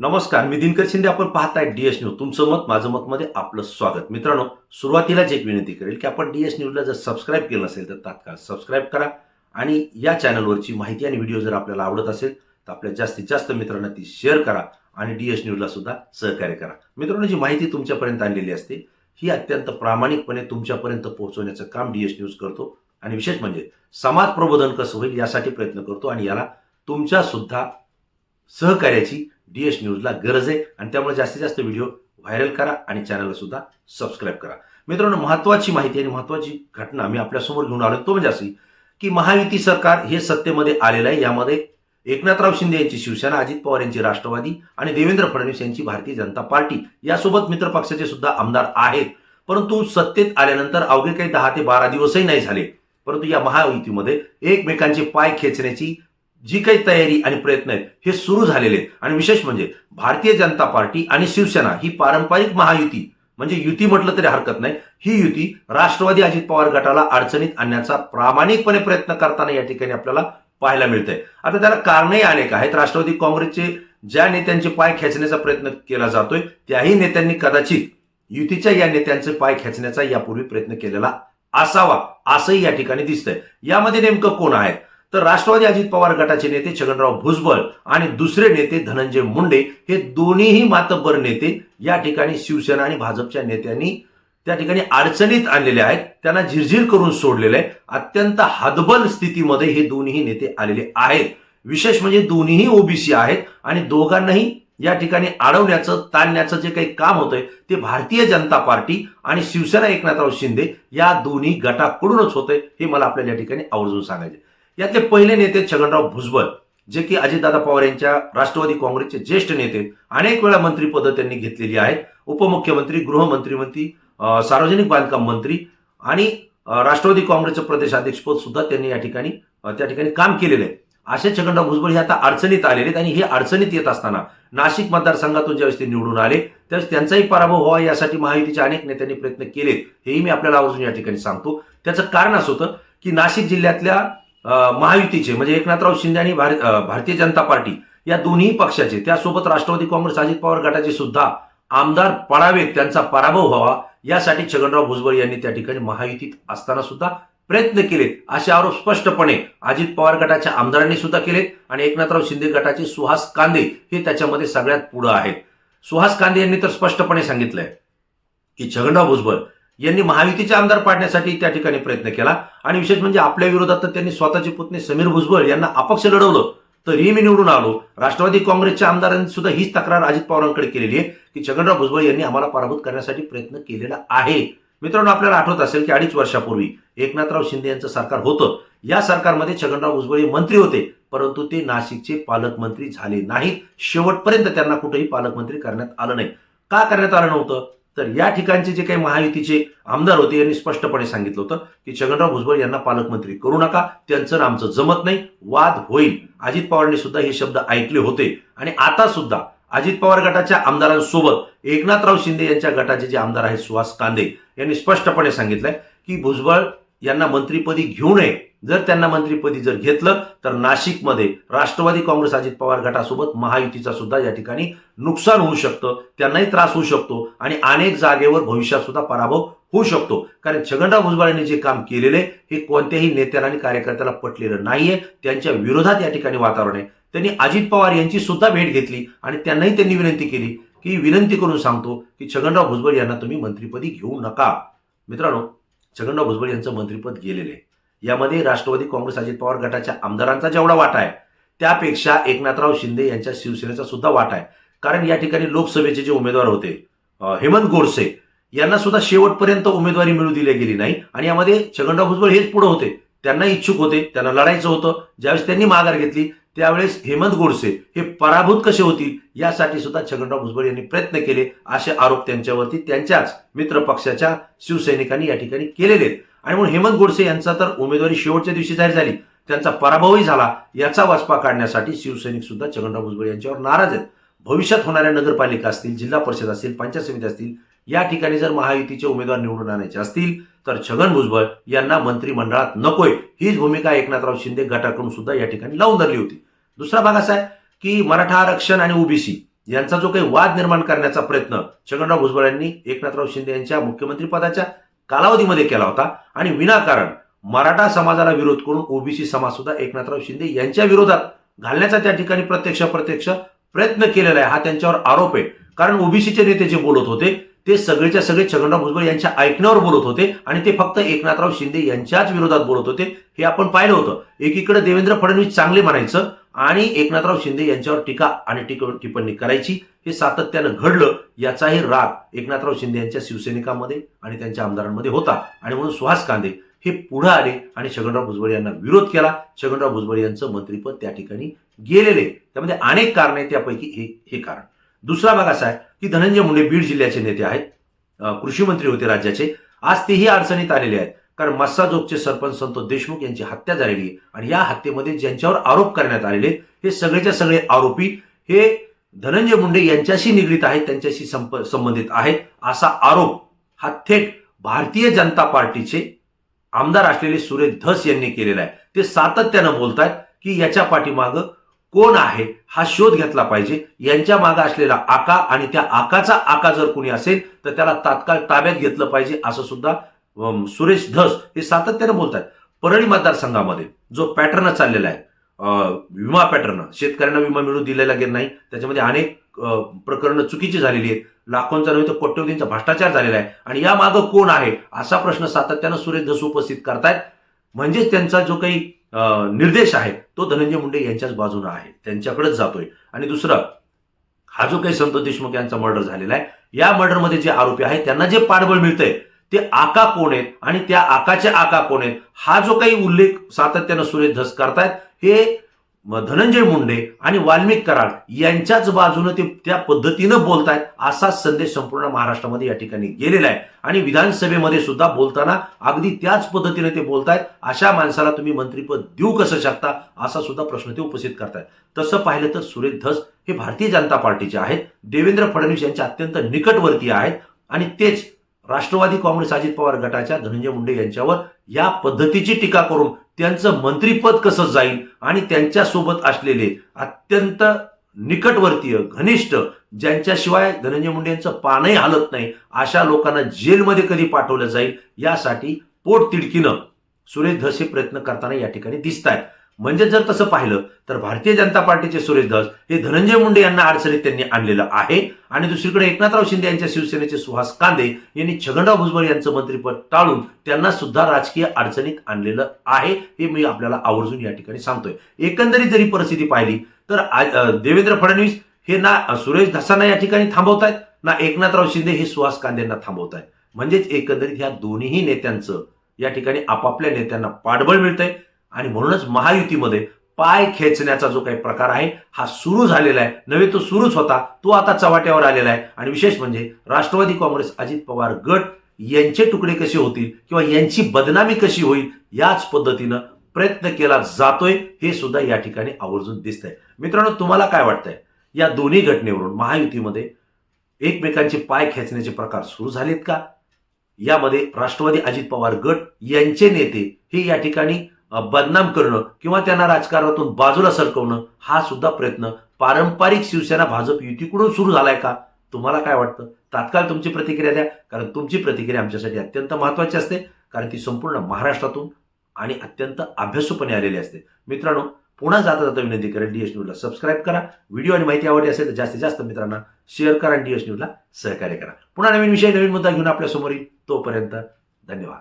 नमस्कार मी दिनकर शिंदे. आपण पाहताय डीएस न्यूज तुमचं मत माझं मत मध्ये आपलं स्वागत. मित्रांनो सुरुवातीलाच एक विनंती करेल की आपण डीएस न्यूजला जर सबस्क्राईब केलं नसेल तर तात्काळ सबस्क्राईब करा. आणि या चॅनलवरची माहिती आणि व्हिडिओ जर आपल्याला आवडत असेल तर आपल्या जास्तीत जास्त मित्रांना ती शेअर करा आणि डीएस न्यूजला सुद्धा सहकार्य करा. मित्रांनो जी माहिती तुमच्यापर्यंत आणलेली असते ही अत्यंत प्रामाणिकपणे तुमच्यापर्यंत पोहोचवण्याचं काम डीएस न्यूज करतो. आणि विशेष म्हणजे समाज प्रबोधन कसं होईल यासाठी प्रयत्न करतो आणि याला तुमच्या सुद्धा सहकार्याची डी एस न्यूजला गरज आहे आणि त्यामुळे जास्तीत जास्त व्हिडिओ व्हायरल करा आणि चॅनलला सुद्धा सबस्क्राईब करा. मित्रांनो महत्वाची माहिती आणि महत्वाची घटना मी आपल्यासमोर घेऊन आलो तो म्हणजे अशी की महायुती सरकार हे सत्तेमध्ये आलेलं आहे. यामध्ये एकनाथराव शिंदे यांची शिवसेना अजित पवार यांची राष्ट्रवादी आणि देवेंद्र फडणवीस यांची भारतीय जनता पार्टी यासोबत मित्र पक्षाचे सुद्धा आमदार आहेत. परंतु सत्तेत आल्यानंतर अवघे काही दहा ते बारा दिवसही नाही झाले. परंतु या महायुतीमध्ये एकमेकांचे पाय खेचण्याची जी काही तयारी आणि प्रयत्न आहेत हे सुरू झालेले आहेत. आणि विशेष म्हणजे भारतीय जनता पार्टी आणि शिवसेना ही पारंपरिक महायुती म्हणजे युती म्हटलं तरी हरकत नाही ही युती राष्ट्रवादी अजित पवार गटाला अडचणीत आणण्याचा प्रामाणिकपणे प्रयत्न करताना या ठिकाणी आपल्याला पाहायला मिळतंय. आता त्याला कारणही अनेक आहेत. राष्ट्रवादी काँग्रेसचे ज्या नेत्यांचे पाय खेचण्याचा प्रयत्न केला जातोय त्याही नेत्यांनी कदाचित युतीच्या या नेत्यांचे पाय खेचण्याचा यापूर्वी प्रयत्न केलेला असावा असंही या ठिकाणी दिसतंय. यामध्ये नेमकं कोण आहे? तर राष्ट्रवादी अजित पवार गटाचे नेते छगनराव भुजबळ आणि दुसरे नेते धनंजय मुंडे हे दोन्हीही मातब्बर नेते या ठिकाणी शिवसेना आणि भाजपच्या नेत्यांनी त्या ठिकाणी अडचणीत आणलेले आहेत. त्यांना झिरझिर करून सोडलेले आहे. अत्यंत हदबल स्थितीमध्ये हे दोन्ही नेते आलेले आहेत. विशेष म्हणजे दोन्हीही ओबीसी आहेत आणि दोघांनाही या ठिकाणी अडवण्याचं ताणण्याचं जे काही काम होतंय ते भारतीय जनता पार्टी आणि शिवसेना एकनाथराव शिंदे या दोन्ही गटाकडूनच होतंय हे मला आपल्याला या ठिकाणी आवर्जून सांगायचे यातले पहिले नेते छगनराव भुजबळ जे की अजितदादा पवार यांच्या राष्ट्रवादी काँग्रेसचे ज्येष्ठ नेते अनेक वेळा मंत्रीपदं त्यांनी घेतलेली आहेत. उपमुख्यमंत्री गृहमंत्रीमंत्री सार्वजनिक बांधकाम मंत्री आणि राष्ट्रवादी काँग्रेसचं प्रदेशाध्यक्षपद सुद्धा त्यांनी या ठिकाणी त्या ठिकाणी काम केलेलं आहे. असे छगनराव भुजबळ हे आता अडचणीत आलेले आहेत आणि हे अडचणीत येत असताना नाशिक मतदारसंघातून ज्यावेळेस ते निवडून आले त्यावेळेस त्यांचाही पराभव व्हावा यासाठी महायुतीच्या अनेक नेत्यांनी प्रयत्न केलेत हेही मी आपल्याला आवर्जून या ठिकाणी सांगतो. त्याचं कारण असं होतं की नाशिक जिल्ह्यातल्या महायुतीचे म्हणजे एकनाथराव शिंदे आणि भारतीय जनता पार्टी या दोन्ही पक्षाचे त्यासोबत राष्ट्रवादी काँग्रेस अजित पवार गटाचे सुद्धा आमदार पडावेत त्यांचा पराभव व्हावा यासाठी छगनराव भुजबळ यांनी त्या ठिकाणी महायुतीत असताना सुद्धा प्रयत्न केलेत. असे आरोप स्पष्टपणे अजित पवार गटाच्या आमदारांनी सुद्धा केलेत आणि एकनाथराव शिंदे गटाचे सुहास कांदे हे त्याच्यामध्ये सगळ्यात पुढे आहेत. सुहास कांदे यांनी तर स्पष्टपणे सांगितलंय की छगनराव भुजबळ यांनी महायुतीचे आमदार पाडण्यासाठी त्या ठिकाणी प्रयत्न केला. आणि विशेष म्हणजे आपल्या विरोधात तर त्यांनी स्वतःचे पुतणे समीर भुजबळ यांना अपक्ष लढवलं तरीही मी निवडून आलो. राष्ट्रवादी काँग्रेसच्या आमदारांनी सुद्धा हीच तक्रार अजित पवारांकडे केलेली आहे की छगनराव भुजबळ यांनी आम्हाला पराभूत करण्यासाठी प्रयत्न केलेला आहे. मित्रांनो आपल्याला आठवत असेल की अडीच वर्षापूर्वी एकनाथराव शिंदे यांचं सरकार होतं. या सरकारमध्ये छगनराव भुजबळ हे मंत्री होते परंतु ते नाशिकचे पालकमंत्री झाले नाहीत. शेवटपर्यंत त्यांना कुठेही पालकमंत्री करण्यात आलं नाही. का करण्यात आलं नव्हतं? तर या ठिकाणचे जे काही महायुतीचे आमदार होते यांनी स्पष्टपणे सांगितलं होतं की छगनराव भुजबळ यांना पालकमंत्री करू नका त्यांचं आमचं जमत नाही वाद होईल. अजित पवारांनी सुद्धा हे शब्द ऐकले होते. आणि आता सुद्धा अजित पवार गटाच्या आमदारांसोबत एकनाथराव शिंदे यांच्या गटाचे जे आमदार आहेत सुहास कांदे यांनी स्पष्टपणे सांगितलंय की भुजबळ यांना मंत्रीपदी घेऊ नये. जर त्यांना मंत्रीपदी जर घेतलं तर नाशिकमध्ये राष्ट्रवादी काँग्रेस अजित पवार गटासोबत महायुतीचा सुद्धा या ठिकाणी नुकसान होऊ शकतं त्यांनाही त्रास होऊ शकतो आणि अनेक जागेवर भविष्यात सुद्धा पराभव होऊ शकतो. कारण छगनराव भुजबळ यांनी जे काम केलेले हे कोणत्याही नेत्याला आणि कार्यकर्त्याला पटलेलं नाहीये. त्यांच्या विरोधात या ठिकाणी वातावरण आहे. त्यांनी अजित पवार यांची सुद्धा भेट घेतली आणि त्यांनाही त्यांनी विनंती केली की विनंती करून सांगतो की छगनराव भुजबळ यांना तुम्ही मंत्रिपदी घेऊ नका. मित्रांनो छगनराव भुजबळ यांचं मंत्रिपद गेलेलं आहे. यामध्ये राष्ट्रवादी काँग्रेस अजित पवार गटाच्या आमदारांचा जेवढा वाटा आहे त्यापेक्षा एकनाथराव शिंदे यांच्या शिवसेनेचा सुद्धा वाटा आहे. कारण या ठिकाणी लोकसभेचे जे उमेदवार होते हेमंत गोडसे यांना सुद्धा शेवटपर्यंत उमेदवारी मिळू दिली गेली नाही. आणि यामध्ये छगनराव भुजबळ हेच पुढे होते. त्यांना इच्छुक होते त्यांना लढायचं होतं. ज्यावेळेस त्यांनी माघार घेतली त्यावेळेस हेमंत गोडसे हे पराभूत कसे होतील यासाठी सुद्धा छगनराव भुजबळ यांनी प्रयत्न केले असे आरोप त्यांच्यावरती त्यांच्याच मित्र पक्षाच्या शिवसैनिकांनी या ठिकाणी केलेले आहेत. आणि म्हणून हेमंत गोडसे यांचा तर उमेदवारी शेवटच्या दिवशी जाहीर झाली. त्यांचा पराभवही झाला. याचा वाचपा काढण्यासाठी शिवसैनिक सुद्धा छगनराव भुजबळ यांच्यावर नाराज आहेत. भविष्यात होणाऱ्या नगरपालिका असतील जिल्हा परिषद असतील पंचायत समिती असतील या ठिकाणी जर महायुतीचे उमेदवार निवडून आणायचे असतील तर छगन भुजबळ यांना मंत्रिमंडळात नकोय. हीच भूमिका एकनाथराव शिंदे गटाकडून सुद्धा या ठिकाणी लावून धरली होती. दुसरा भाग असा आहे की मराठा आरक्षण आणि ओबीसी यांचा जो काही वाद निर्माण करण्याचा प्रयत्न छगनराव भुजबळ यांनी एकनाथराव शिंदे यांच्या मुख्यमंत्रीपदाच्या कालावधीमध्ये केला होता. आणि विनाकारण मराठा समाजाला विरोध करून ओबीसी समाज सुद्धा एकनाथराव शिंदे यांच्या विरोधात घालण्याचा त्या ठिकाणी प्रत्यक्ष प्रत्यक्ष प्रयत्न केलेला आहे. हा त्यांच्यावर आरोप आहे. कारण ओबीसीचे नेते जे बोलत होते ते सगळेच्या सगळे छगनराव भुजबळ यांच्या ऐकण्यावर बोलत होते आणि ते फक्त एकनाथराव शिंदे यांच्याच विरोधात बोलत होते हे आपण पाहिलं होतं. एकीकडे देवेंद्र फडणवीस चांगले म्हणायचं आणि एकनाथराव शिंदे यांच्यावर टीका आणि टिक- टिप्पणी करायची. हे सातत्यानं घडलं याचाही राग एकनाथराव शिंदे यांच्या शिवसैनिकांमध्ये आणि त्यांच्या आमदारांमध्ये होता. आणि म्हणून सुहास कांदे हे पुढे आले आणि छगनराव भुजबळ यांना विरोध केला. छगनराव भुजबळ यांचं मंत्रिपद त्या ठिकाणी गेलेले. त्यामध्ये अनेक कारण आहेत त्यापैकी हे हे कारण. दुसरा भाग असा आहे की धनंजय मुंडे बीड जिल्ह्याचे नेते आहेत. कृषी मंत्री होते राज्याचे. आज तेही अडचणीत आलेले आहेत. कारण मस्साजोगचे सरपंच संतोष देशमुख यांची हत्या झालेली आहे आणि या हत्येमध्ये ज्यांच्यावर आरोप करण्यात आलेले हे सगळेच्या सगळे आरोपी हे धनंजय मुंडे यांच्याशी निगडीत आहेत त्यांच्याशी संप संबंधित आहेत. असा आरोप हा थेट भारतीय जनता पार्टीचे आमदार असलेले सुरेश धस यांनी केलेला आहे. ते सातत्यानं बोलतायत की याच्या पाठीमागं कोण आहे हा शोध घेतला पाहिजे. यांच्या मागे असलेला आका आणि त्या आकाचा आका जर कोणी असेल तर त्याला तात्काळ ताब्यात घेतलं पाहिजे असं सुद्धा सुरेश धस हे सातत्यानं आहेत परळी मतदारसंघामध्ये जो पॅटर्न चाललेला आहे विमा पॅटर्न शेतकऱ्यांना विमा मिळू दिलेला गेला नाही त्याच्यामध्ये अनेक प्रकरणं चुकीची झालेली आहेत. लाखोंचा नव्हे तर कोट्यवधींचा भ्रष्टाचार झालेला आहे. आणि या मागं कोण आहे असा प्रश्न सातत्यानं सुरेश धस उपस्थित करतायत. म्हणजेच त्यांचा जो काही निर्देश आहे तो धनंजय मुंडे यांच्याच बाजूने आहे. त्यांच्याकडेच जातोय. आणि दुसरं हा जो काही संतोष देशमुख यांचा मर्डर झालेला आहे या मर्डरमध्ये जे आरोपी आहेत त्यांना जे पाठबळ मिळतंय ते आका कोण आहेत आणि त्या आकाच्या आका कोण आहेत? हा जो काही उल्लेख सातत्यानं सुरेश धस करतायत हे धनंजय मुंडे आणि वाल्मिक कराड यांच्याच बाजूने ते त्या पद्धतीनं बोलतायत असाच संदेश संपूर्ण महाराष्ट्रामध्ये या ठिकाणी गेलेला आहे. आणि विधानसभेमध्ये सुद्धा बोलताना अगदी त्याच पद्धतीने ते बोलतायत अशा माणसाला तुम्ही मंत्रीपद देऊ कसं शकता असा सुद्धा प्रश्न ते उपस्थित करतायत. तसं पाहिलं तर सुरेश धस हे भारतीय जनता पार्टीचे आहेत देवेंद्र फडणवीस यांच्या अत्यंत निकटवर्ती आहेत आणि तेच राष्ट्रवादी काँग्रेस अजित पवार गटाच्या धनंजय मुंडे यांच्यावर या पद्धतीची टीका करून त्यांचं मंत्रीपद कसं जाईल आणि त्यांच्यासोबत असलेले अत्यंत निकटवर्तीय घनिष्ठ ज्यांच्याशिवाय धनंजय मुंडे यांचं पानही हलत नाही अशा लोकांना जेलमध्ये कधी पाठवलं जाईल यासाठी पोट तिडकीनं सुरेश धस हे प्रयत्न करताना या ठिकाणी दिसत आहेत म्हणजे जर तसं पाहिलं तर भारतीय जनता पार्टीचे सुरेश धस हे धनंजय मुंडे यांना अडचणीत त्यांनी आणलेलं आहे. आणि दुसरीकडे एकनाथराव शिंदे यांच्या शिवसेनेचे सुहास कांदे यांनी छगनराव भुजबळ यांचं मंत्रिपद टाळून त्यांना सुद्धा राजकीय अडचणीत आणलेलं आहे. हे मी आपल्याला आवर्जून या ठिकाणी सांगतोय. एकंदरीत जरी परिस्थिती पाहिली तर देवेंद्र फडणवीस हे ना सुरेश धसांना या ठिकाणी थांबवतायत ना एकनाथराव शिंदे हे सुहास कांदेंना थांबवतायत. म्हणजेच एकंदरीत ह्या दोन्ही नेत्यांचं या ठिकाणी आपापल्या नेत्यांना पाठबळ मिळतंय. आणि म्हणूनच महायुतीमध्ये पाय खेचण्याचा जो काही प्रकार आहे हा सुरू झालेला आहे. नव्हे तो सुरूच होता तो आता चव्हाट्यावर आलेला आहे. आणि विशेष म्हणजे राष्ट्रवादी काँग्रेस अजित पवार गट यांचे तुकडे कसे होतील किंवा यांची बदनामी कशी होईल याच पद्धतीनं प्रयत्न केला जातोय हे सुद्धा या ठिकाणी आवर्जून दिसतंय. मित्रांनो तुम्हाला काय वाटतंय? या दोन्ही घटनेवरून महायुतीमध्ये एकमेकांचे पाय खेचण्याचे प्रकार सुरू झालेत का? यामध्ये राष्ट्रवादी अजित पवार गट यांचे नेते हे या ठिकाणी बदनाम करणं किंवा त्यांना राजकारणातून बाजूला सरकवणं हा सुद्धा प्रयत्न पारंपरिक शिवसेना भाजप युतीकडून सुरू झालाय का? तुम्हाला काय वाटतं? तात्काळ तुमची प्रतिक्रिया द्या कारण तुमची प्रतिक्रिया आमच्यासाठी अत्यंत महत्वाची असते कारण ती संपूर्ण महाराष्ट्रातून आणि अत्यंत अभ्यासूपणे आलेली असते. मित्रांनो पुन्हा जाता जाता विनंती करेल डीएस न्यूजला सबस्क्राईब करा. व्हिडिओ आणि माहिती आवडली असेल तर जास्तीत जास्त मित्रांना शेअर करा आणि डीएस न्यूजला सहकार्य करा. पुन्हा नवीन विषय नवीन मुद्दा घेऊन आपल्यासमोर येईल तोपर्यंत धन्यवाद.